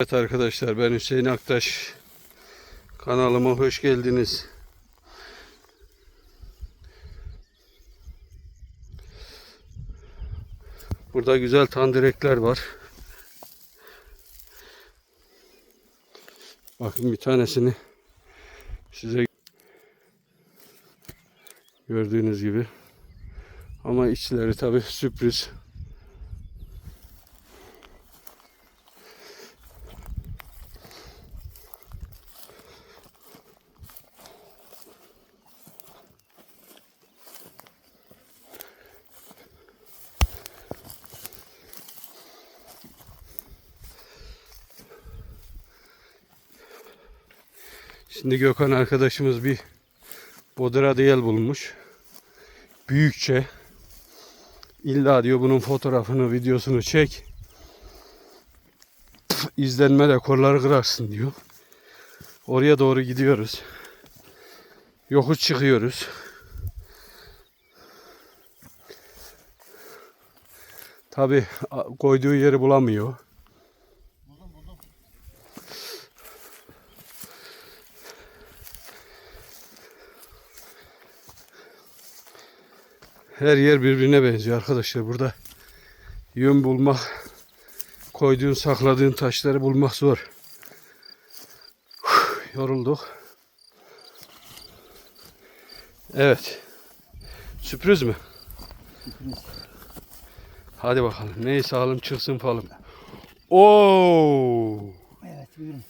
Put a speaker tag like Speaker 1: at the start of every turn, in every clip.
Speaker 1: Evet arkadaşlar ben Hüseyin Aktaş. Kanalıma hoş geldiniz. Burada güzel tandirekler var. Bakın bir tanesini size gördüğünüz gibi. Ama içleri tabi sürpriz. Şimdi Gökhan arkadaşımız bir bodra değil bulmuş. Büyükçe. İlla diyor bunun fotoğrafını, videosunu çek. İzlenme rekorları kırarsın diyor. Oraya doğru gidiyoruz. Yokuş çıkıyoruz. Tabi koyduğu yeri bulamıyor. Her yer birbirine benziyor arkadaşlar. Burada yön bulmak, koyduğun, sakladığın taşları bulmak zor. Uf, yorulduk. Evet. Sürpriz mi? Hadi bakalım. Neyse alım çıksın falan. Oo!
Speaker 2: Evet buyurun.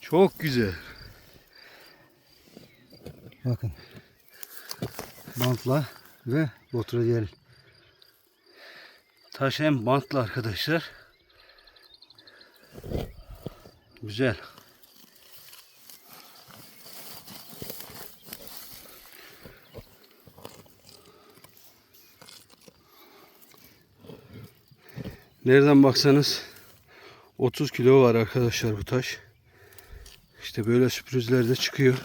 Speaker 1: Çok güzel.
Speaker 2: Bakın. Bantla ve botrodiel.
Speaker 1: Taş hem bantlı arkadaşlar. Güzel. Nereden baksanız 30 kilo var arkadaşlar bu taş. İşte böyle sürprizler de çıkıyor.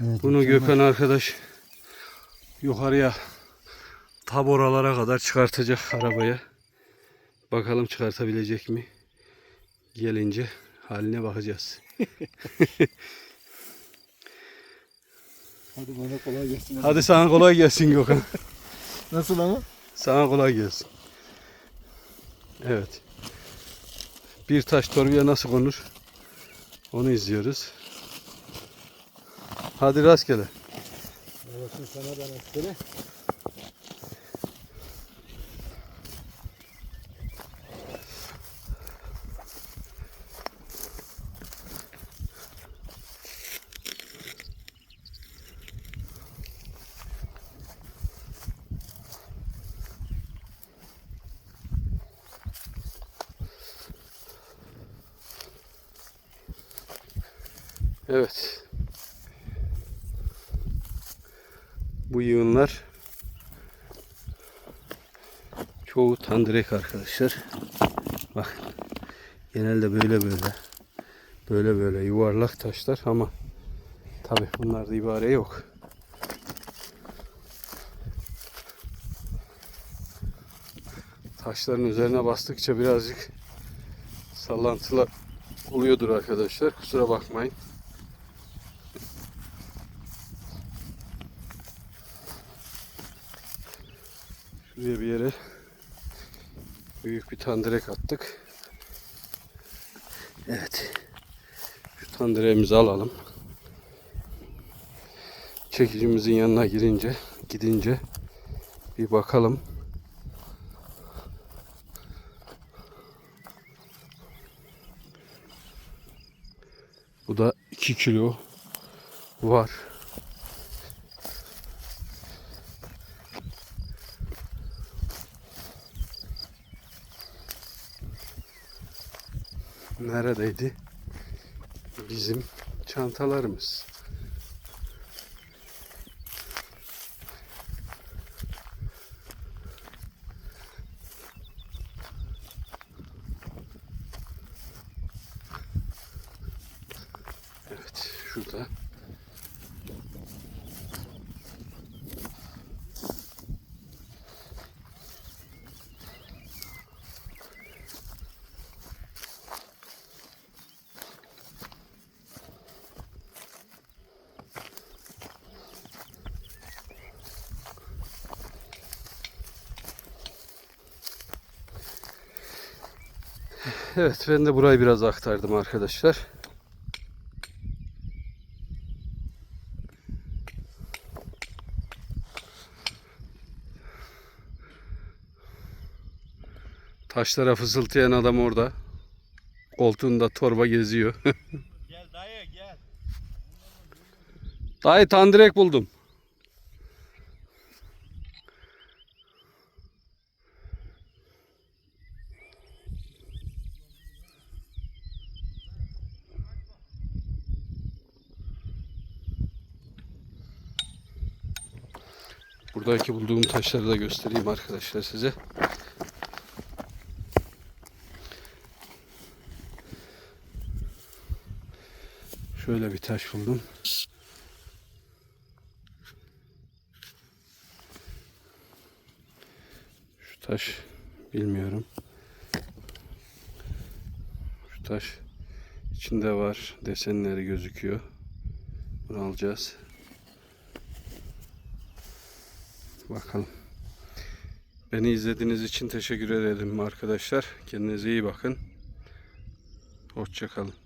Speaker 2: Evet,
Speaker 1: Bunu. Gökhan arkadaş yukarıya tab oralara kadar çıkartacak arabaya. Bakalım çıkartabilecek mi? Gelince haline bakacağız.
Speaker 2: Hadi bana kolay gelsin.
Speaker 1: Hadi sana kolay gelsin Gökhan.
Speaker 2: Nasıl ama?
Speaker 1: Sana kolay gelsin. Evet. Bir taş torbaya nasıl konur? Onu izliyoruz. Hadi rastgele.
Speaker 2: Bakın sana da rastgele.
Speaker 1: Evet. Bu yığınlar çoğu tandırek arkadaşlar. Bak. Genelde böyle böyle. Böyle böyle yuvarlak taşlar ama tabi bunlarda ibare yok. Taşların üzerine bastıkça birazcık sallantılar oluyordur arkadaşlar. Kusura bakmayın. Şuraya bir yere büyük bir tandırek attık. Evet. Şu tandireğimizi alalım. Çekicimizin yanına girince, gidince bir bakalım. Bu da 2 kilo var. Neredeydi? Bizim çantalarımız. Evet, şurada. Evet ben de burayı biraz aktardım arkadaşlar. Taşlara fısıltıyan adam orada. Koltuğunda torba geziyor.
Speaker 3: Gel dayı gel.
Speaker 1: Dayı tandırek buldum. Buradaki bulduğum taşları da göstereyim arkadaşlar size. Şöyle bir taş buldum. Şu taş bilmiyorum. Şu taş içinde var. Desenleri gözüküyor. Bunu alacağız. Bakalım. Beni izlediğiniz için teşekkür ederim arkadaşlar. Kendinize iyi bakın. Hoşçakalın.